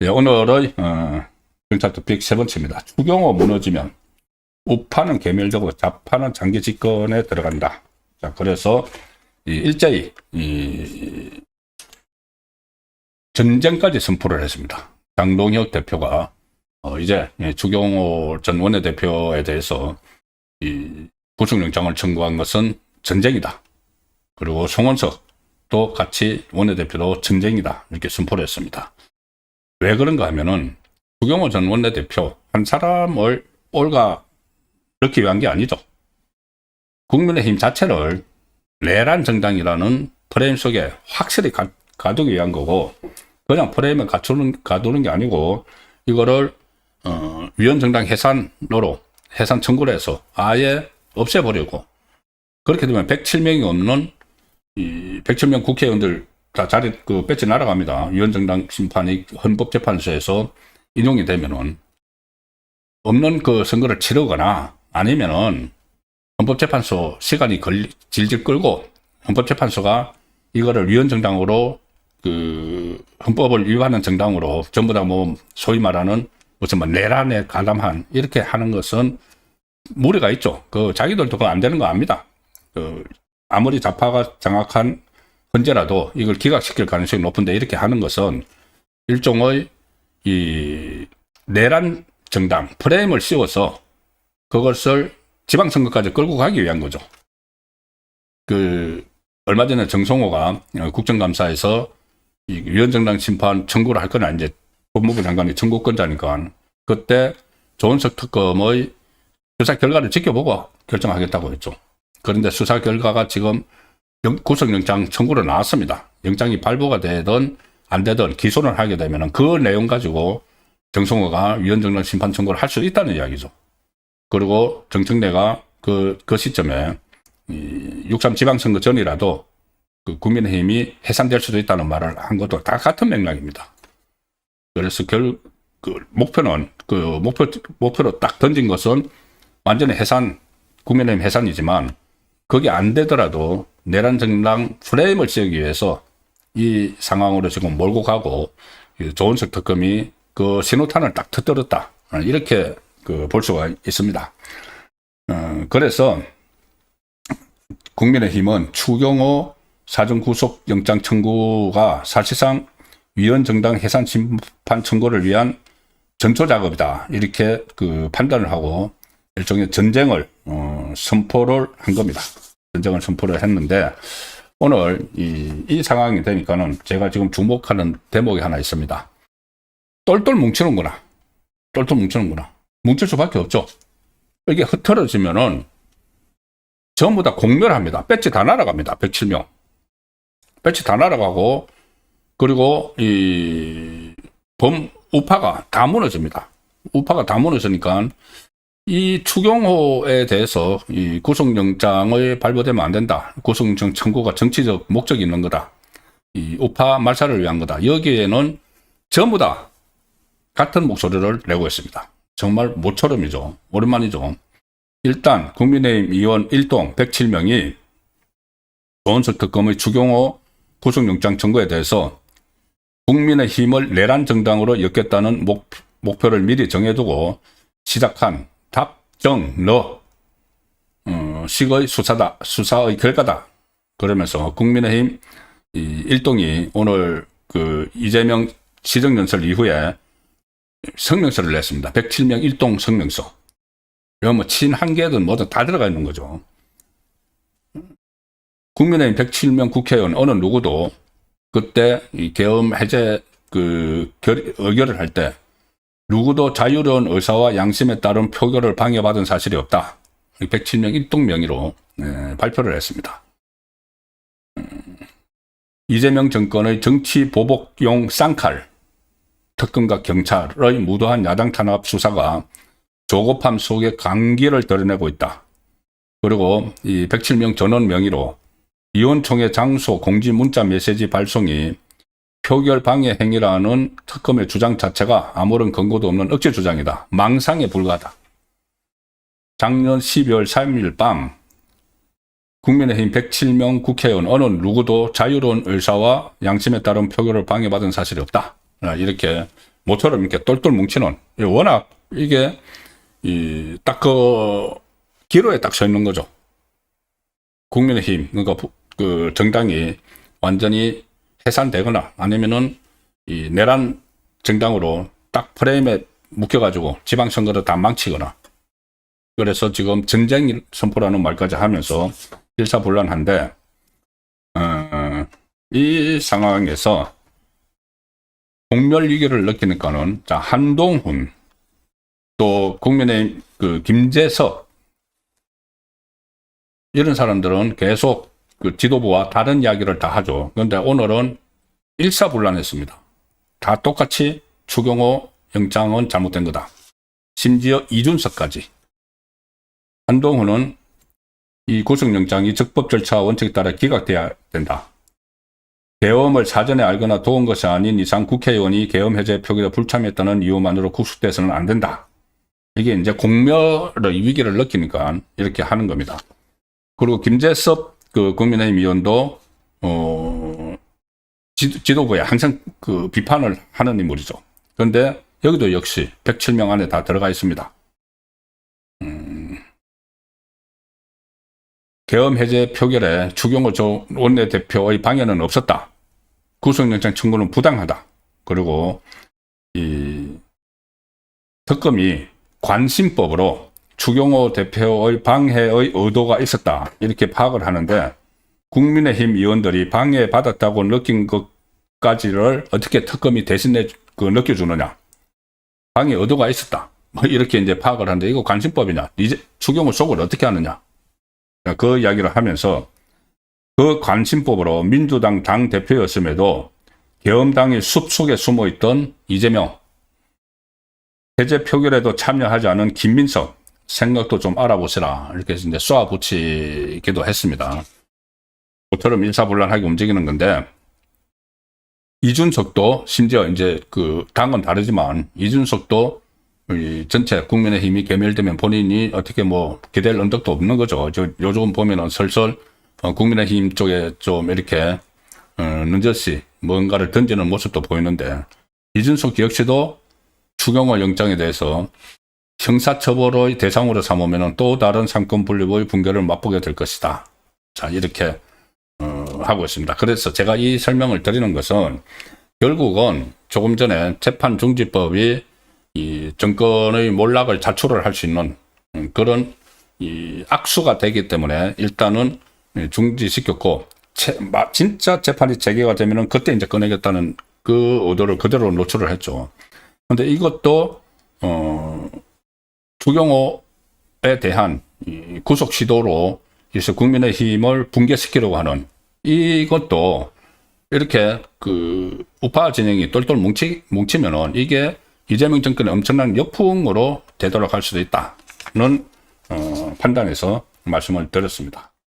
예, 오늘의 어, 경찰 토픽 세 번째입니다. 추경호 무너지면 우파는 개멸되고 좌파는 장기 집권에 들어간다. 자, 그래서 이 일제히 이 전쟁까지 선포를 했습니다. 장동혁 대표가 어, 이제 예, 추경호 전 원내대표에 대해서 이 구속영장을 청구한 것은 전쟁이다. 그리고 송원석도 같이 원내대표도 전쟁이다. 이렇게 선포를 했습니다. 왜 그런가 하면은 추경호 전 원내대표 한 사람을 올가 넣기 위한 게 아니죠. 국민의힘 자체를 내란 정당이라는 프레임 속에 확실히 가, 가두기 위한 거고 그냥 프레임을 갖추는 가두는 게 아니고 이거를 어, 위원정당 해산으로 해산 청구를 해서 아예 없애버리고 그렇게 되면 107명이 없는 이 107명 국회의원들 다 자리 그 배치 날아갑니다. 위원정당 심판이 헌법재판소에서 인용이 되면은 없는 그 선거를 치르거나 아니면은 헌법재판소 시간이 걸리 질질 끌고 헌법재판소가 이거를 위원정당으로 그 헌법을 위반하는 정당으로 전부 다 뭐 소위 말하는 무슨 뭐 내란에 가담한 이렇게 하는 것은 무리가 있죠. 그 자기들도 그거 안 되는 거 압니다. 그 아무리 좌파가 장악한 헌재라도 이걸 기각시킬 가능성이 높은데 이렇게 하는 것은 일종의 이 내란 정당 프레임을 씌워서 그것을 지방선거까지 끌고 가기 위한 거죠. 그 얼마 전에 정성호가 국정감사에서 이 위원정당 심판 청구를 할 거냐 이제 법무부 장관이 청구권자니까 그때 조은석 특검의 수사 결과를 지켜보고 결정하겠다고 했죠. 그런데 수사 결과가 지금 영- 구속영장 청구로 나왔습니다. 영장이 발부가 되든 안 되든 기소를 하게 되면 그 내용 가지고 정성호가 위원정당 심판 청구를 할 수 있다는 이야기죠. 그리고 정청래가 그, 그 시점에 이6.3 지방선거 전이라도 그 국민의힘이 해산될 수도 있다는 말을 한 것도 다 같은 맥락입니다. 그래서 결, 그 목표는 그 목표, 목표로 딱 던진 것은 완전히 해산, 국민의힘 해산이지만 그게 안 되더라도 내란 정당 프레임을 씌우기 위해서 이 상황으로 지금 몰고 가고 이 조은석 특검이 그 신호탄을 딱 터뜨렸다 이렇게 그 볼 수가 있습니다. 어, 그래서 국민의힘은 추경호 사전 구속 영장 청구가 사실상 위원 정당 해산 심판 청구를 위한 전초 작업이다 이렇게 그 판단을 하고 일종의 전쟁을 어, 선포를 한 겁니다. 전쟁을 선포를 했는데 오늘 이, 이 상황이 되니까는 제가 지금 주목하는 대목이 하나 있습니다. 똘똘 뭉치는구나. 똘똘 뭉치는구나. 뭉칠 수밖에 없죠. 이게 흐트러지면은 전부 다 공멸합니다. 배치 다 날아갑니다. 107명. 배치 다 날아가고 그리고 이 범 우파가 다 무너집니다. 우파가 다 무너지니까 이 추경호에 대해서 이 구속영장을 발부되면 안 된다. 구속영장 청구가 정치적 목적이 있는 거다. 이 우파 말살을 위한 거다. 여기에는 전부 다 같은 목소리를 내고 있습니다. 정말 모처럼이죠. 오랜만이죠. 일단 국민의힘 의원 1동 107명이 조은석 특검의 추경호 구속영장 청구에 대해서 국민의힘을 내란 정당으로 엮겠다는 목, 목표를 미리 정해두고 시작한 답정너 어, 식의 수사다 수사의 결과다 그러면서 국민의힘 이 일동이 오늘 그 이재명 시정연설 이후에 성명서를 냈습니다. 107명 일동 성명서. 이거 뭐 친한계든 뭐든 다 들어가 있는 거죠. 국민의힘 107명 국회의원 어느 누구도 그때 이 계엄 해제 그 결, 의결을 할 때 누구도 자유로운 의사와 양심에 따른 표결을 방해받은 사실이 없다. 107명 일동 명의로 예, 발표를 했습니다. 음, 이재명 정권의 정치 보복용 쌍칼 특검과 경찰의 무도한 야당 탄압 수사가 조급함 속에 강기를 드러내고 있다. 그리고 이 107명 전원 명의로 이원총회 장소 공지 문자 메시지 발송이 표결 방해 행위라는 특검의 주장 자체가 아무런 근거도 없는 억지 주장이다. 망상에 불과하다. 작년 12월 3일 밤 국민의힘 107명 국회의원 어느 누구도 자유로운 의사와 양심에 따른 표결을 방해받은 사실이 없다. 아, 이렇게 모처럼 이렇게 똘똘 뭉치는 이 워낙 이게 이딱그 기로에 딱 서 있는 거죠. 국민의힘 그러니까 부- 그 정당이 완전히 해산되거나 아니면은 이 내란 정당으로 딱 프레임에 묶여가지고 지방선거를 다 망치거나 그래서 지금 전쟁 선포라는 말까지 하면서 일사불란한데 어, 이 상황에서 공멸 위기를 느끼니까는 자 한동훈 또 국민의 그 김재석 이런 사람들은 계속 그 지도부와 다른 이야기를 다 하죠. 그런데 오늘은 일사불란했습니다. 다 똑같이 추경호 영장은 잘못된 거다. 심지어 이준석까지. 한동훈은 이 구속영장이 적법 절차 원칙에 따라 기각돼야 된다. 계엄을 사전에 알거나 도운 것이 아닌 이상 국회의원이 계엄 해제 표결에 불참했다는 이유만으로 구속돼서는 안 된다. 이게 이제 공멸의 위기를 느끼니까 이렇게 하는 겁니다. 그리고 김재섭 그 국민의힘 의원도 어 지, 지도 부에 항상 그 비판을 하는 인물이죠. 그런데 여기도 역시 107명 안에 다 들어가 있습니다. 음, 계엄 해제 표결에 추경호 조 원내대표의 방해는 없었다. 구속영장 청구는 부당하다. 그리고 이 특검이 관심법으로 추경호 대표의 방해의 의도가 있었다. 이렇게 파악을 하는데 국민의힘 의원들이 방해받았다고 느낀 것까지를 어떻게 특검이 대신에 그 느껴주느냐. 방해 의도가 있었다. 뭐 이렇게 이제 파악을 하는데 이거 관심법이냐. 이제 추경호 속을 어떻게 하느냐. 그 이야기를 하면서 그 관심법으로 민주당 당 대표였음에도 계엄당의 숲 속에 숨어 있던 이재명, 해제 표결에도 참여하지 않은 김민석 생각도 좀 알아보시라 이렇게 이제 쏘아붙이기도 했습니다. 모처럼 일사불란하게 움직이는 건데 이준석도 심지어 이제 그 당은 다르지만 이준석도 이 전체 국민의 힘이 개멸되면 본인이 어떻게 뭐 기댈 언덕도 없는 거죠. 저 요즘 보면은 설설 어, 국민의 힘 쪽에 좀 이렇게 어, 능저시 뭔가를 던지는 모습도 보이는데 이준석 역시도 추경호 영장에 대해서 형사처벌의 대상으로 삼으면 또 다른 삼권 분립의 붕괴를 맛보게 될 것이다. 자 이렇게 어, 하고 있습니다. 그래서 제가 이 설명을 드리는 것은 결국은 조금 전에 재판 중지법이 이 정권의 몰락을 자초를 할 수 있는 음, 그런 이 악수가 되기 때문에 일단은 중지시켰고 진짜 재판이 재개가 되면은 그때 이제 꺼내겠다는 그 의도를 그대로 노출을 했죠. 근데 이것도 어 추경호에 대한 이 구속 시도로 이제 국민의힘을 붕괴시키려고 하는 이것도 이렇게 그 우파 진영이 똘똘 뭉치 뭉치면은 이게 이재명 정권의 엄청난 역풍으로 되돌아갈 수도 있다는 어, 판단에서 말씀을 드렸습니다.